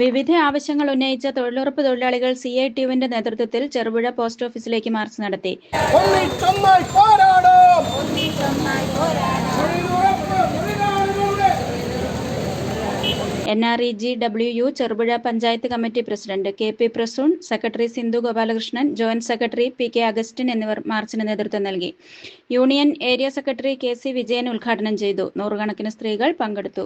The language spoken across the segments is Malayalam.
വിവിധ ആവശ്യങ്ങൾ ഉന്നയിച്ച തൊഴിലുറപ്പ് തൊഴിലാളികൾ സി ഐ ടി യുവിന്റെ നേതൃത്വത്തിൽ ചെറുപുഴ പോസ്റ്റ് ഓഫീസിലേക്ക് മാർച്ച് നടത്തി. N R E G W U Cherupuzha panchayat committee president K P Prasoon secretary Sindhu Gopalakrishnan joint secretary P K Augustine എന്നിവർ മാർച്ചിന് നേതൃത്വം നൽകി. Union area secretary K C Vijayan ഉദ്ഘാടനം ചെയ്തു. നൂറുകണക്കിന് സ്ത്രീകൾ പങ്കെടുത്തു.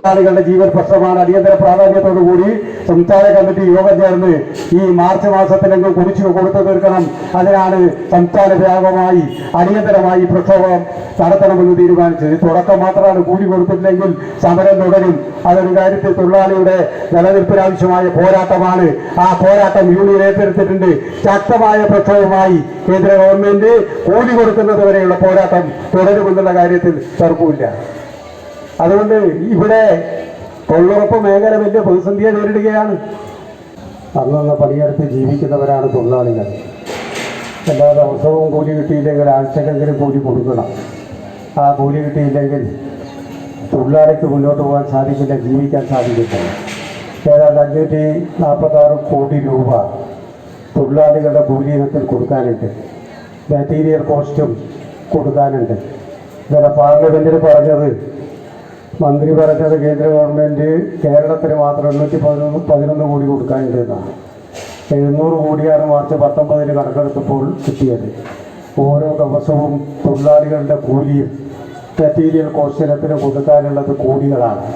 ജീവൻ പ്രശ്നമാണ്. അടിയന്തര പ്രാധാന്യത്തോടുകൂടി സംസ്ഥാന കമ്മിറ്റി യോഗം ചേർന്ന് ഈ മാർച്ച് മാസത്തിലെങ്കിലും കുറിച്ചു കൊടുത്തു തീർക്കണം. അതിനാണ് സംസ്ഥാന വ്യാപകമായി അടിയന്തരമായി പ്രക്ഷോഭം നടത്തണമെന്ന് തീരുമാനിച്ചത്. തുടക്കം മാത്രമാണ് കൂലി കൊടുത്തില്ലെങ്കിൽ സമരം തുടരും. അതൊരു കാര്യത്തിൽ തൊഴിലാളിയുടെ നിലനിൽപ്പിനാവശ്യമായ പോരാട്ടമാണ്. ആ പോരാട്ടം യൂണിയൻ ഏറ്റെടുത്തിട്ടുണ്ട്. ശക്തമായ പ്രക്ഷോഭമായി കേന്ദ്ര ഗവൺമെന്റ് കൂലി കൊടുക്കുന്നത് വരെയുള്ള പോരാട്ടം തുടരുമെന്നുള്ള കാര്യത്തിൽ തർക്കമില്ല അതുകൊണ്ട് ഇവിടെ തൊഴിലുറപ്പ് മേഖല വലിയ പ്രതിസന്ധിയെ നേരിടുകയാണ്. അന്നന്ന് പണിയെടുത്ത് ജീവിക്കുന്നവരാണ് തൊഴിലാളികൾ. എല്ലാ ദിവസവും കൂലി കിട്ടിയില്ലെങ്കിൽ ആഴ്ചക്കെങ്കിലും കൂലി കൊടുക്കണം. ആ കൂലി കിട്ടിയില്ലെങ്കിൽ തൊഴിലാളിക്ക് മുന്നോട്ട് പോകാൻ സാധിക്കില്ല ജീവിക്കാൻ സാധിക്കില്ല. ഏതാണ്ട് അഞ്ഞൂറ്റി നാൽപ്പത്താറ് കോടി രൂപ തൊഴിലാളികളുടെ കൂലി ഇനത്തിൽ കൊടുക്കാനുണ്ട് മെറ്റീരിയൽ കോസ്റ്റും കൊടുക്കാനുണ്ട്. ഇന്നലെ പാർലമെന്റിൽ പറഞ്ഞത് മന്ത്രി പറഞ്ഞത് കേന്ദ്ര ഗവൺമെന്റ് കേരളത്തിന് മാത്രം എണ്ണൂറ്റി പതിനൊന്ന് പതിനൊന്ന് കോടി കൊടുക്കാനുണ്ട് എന്നാണ് എഴുന്നൂറ് കോടിയാണ് മാർച്ച് പത്തൊമ്പതിന് കണക്കെടുത്തപ്പോൾ കിട്ടിയത്. ഓരോ ദിവസവും തൊഴിലാളികളുടെ കൂലിയും മെറ്റീരിയൽ കോഴ്സിനത്തിന് കൊടുക്കാനുള്ളത് കോടികളാണ്.